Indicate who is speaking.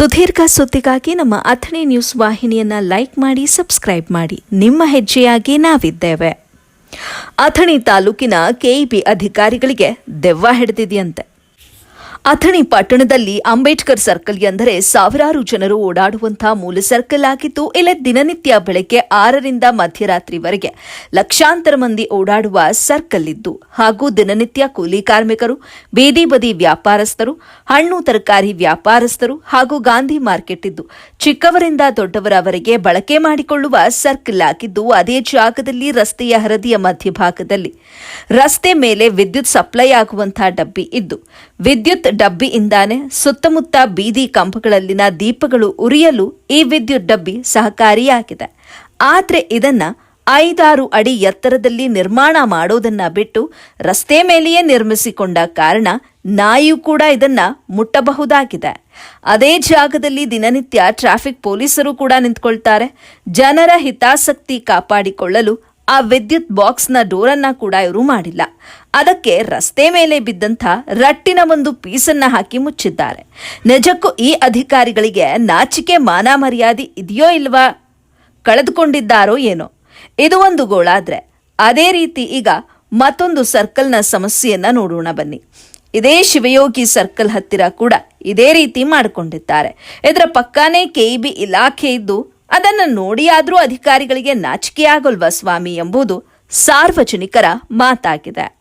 Speaker 1: ಸುದೀರ್ಘ ಸುದ್ದಿಗಾಗಿ ನಮ್ಮ ಅಥಣಿ ನ್ಯೂಸ್ ವಾಹಿನಿಯನ್ನ ಲೈಕ್ ಮಾಡಿ, ಸಬ್ಸ್ಕ್ರೈಬ್ ಮಾಡಿ. ನಿಮ್ಮ ಹೆಜ್ಜೆಯಾಗಿ ನಾವಿದ್ದೇವೆ. ಅಥಣಿ ತಾಲೂಕಿನ ಕೆಇಬಿ ಅಧಿಕಾರಿಗಳಿಗೆ ದೆವ್ವ ಹಿಡಿದಿದೆಯಂತೆ. ಅಥಣಿ ಪಟ್ಟಣದಲ್ಲಿ ಅಂಬೇಡ್ಕರ್ ಸರ್ಕಲ್ ಎಂದರೆ ಸಾವಿರಾರು ಜನರು ಓಡಾಡುವಂತಹ ಮೂಲ ಸರ್ಕಲ್ ಆಗಿದ್ದು, ಇಲ್ಲಿ ದಿನನಿತ್ಯ ಬೆಳಗ್ಗೆ ಆರರಿಂದ ಮಧ್ಯರಾತ್ರಿವರೆಗೆ ಲಕ್ಷಾಂತರ ಮಂದಿ ಓಡಾಡುವ ಸರ್ಕಲ್ ಇದ್ದು, ಹಾಗೂ ದಿನನಿತ್ಯ ಕೂಲಿ ಕಾರ್ಮಿಕರು, ಬೀದಿ ಬದಿ ವ್ಯಾಪಾರಸ್ಥರು, ಹಣ್ಣು ತರಕಾರಿ ವ್ಯಾಪಾರಸ್ಥರು ಹಾಗೂ ಗಾಂಧಿ ಮಾರ್ಕೆಟ್ ಇದ್ದು, ಚಿಕ್ಕವರಿಂದ ದೊಡ್ಡವರವರೆಗೆ ಬಳಕೆ ಮಾಡಿಕೊಳ್ಳುವ ಸರ್ಕಲ್ ಆಗಿದ್ದು, ಅದೇ ಜಾಗದಲ್ಲಿ ರಸ್ತೆಯ ಹರದಿಯ ಮಧ್ಯಭಾಗದಲ್ಲಿ ರಸ್ತೆ ಮೇಲೆ ವಿದ್ಯುತ್ ಸಪ್ಲೈ ಆಗುವಂತಹ ಡಬ್ಬಿ ಇದ್ದು ವಿದ್ಯುತ್ ಡಬ್ಬಿಯಿಂದಾನೆ ಸುತ್ತಮುತ್ತ ಬೀದಿ ಕಂಬಗಳಲ್ಲಿನ ದೀಪಗಳು ಉರಿಯಲು ಈ ವಿದ್ಯುತ್ ಡಬ್ಬಿ ಸಹಕಾರಿಯಾಗಿದೆ. ಆದರೆ ಇದನ್ನ ಐದಾರು ಅಡಿ ಎತ್ತರದಲ್ಲಿ ನಿರ್ಮಾಣ ಮಾಡೋದನ್ನ ಬಿಟ್ಟು ರಸ್ತೆ ಮೇಲೆಯೇ ನಿರ್ಮಿಸಿಕೊಂಡ ಕಾರಣ ನಾಯಿಯು ಕೂಡ ಇದನ್ನ ಮುಟ್ಟಬಹುದಾಗಿದೆ. ಅದೇ ಜಾಗದಲ್ಲಿ ದಿನನಿತ್ಯ ಟ್ರಾಫಿಕ್ ಪೊಲೀಸರು ಕೂಡ ನಿಂತ್ಕೊಳ್ತಾರೆ. ಜನರ ಹಿತಾಸಕ್ತಿ ಕಾಪಾಡಿಕೊಳ್ಳಲು ಆ ವಿದ್ಯುತ್ ಬಾಕ್ಸ್ನ ಡೋರನ್ನ ಕೂಡ ಇವರು ಮಾಡಿಲ್ಲ. ಅದಕ್ಕೆ ರಸ್ತೆ ಮೇಲೆ ಬಿದ್ದಂಥ ರಟ್ಟಿನ ಒಂದು ಪೀಸನ್ನ ಹಾಕಿ ಮುಚ್ಚಿದ್ದಾರೆ. ನಿಜಕ್ಕೂ ಈ ಅಧಿಕಾರಿಗಳಿಗೆ ನಾಚಿಕೆ ಮಾನ ಮರ್ಯಾದೆ ಇದೆಯೋ ಇಲ್ವಾ? ಕಳೆದುಕೊಂಡಿದ್ದಾರೋ ಏನೋ? ಇದು ಒಂದು ಗೋಳಾದ್ರೆ. ಅದೇ ರೀತಿ ಈಗ ಮತ್ತೊಂದು ಸರ್ಕಲ್ನ ಸಮಸ್ಯೆಯನ್ನ ನೋಡೋಣ ಬನ್ನಿ. ಇದೇ ಶಿವಯೋಗಿ ಸರ್ಕಲ್ ಹತ್ತಿರ ಕೂಡ ಇದೇ ರೀತಿ ಮಾಡಿಕೊಂಡಿದ್ದಾರೆ. ಇದರ ಪಕ್ಕಾನೇ ಕೆಇಬಿ ಇಲಾಖೆ ಇದ್ದು ಅದನ್ನು ನೋಡಿಯಾದರೂ ಅಧಿಕಾರಿಗಳಿಗೆ ನಾಚಿಕೆಯಾಗಲ್ವಾ ಸ್ವಾಮಿ ಎಂಬುದು ಸಾರ್ವಜನಿಕರ ಮಾತಾಗಿದೆ.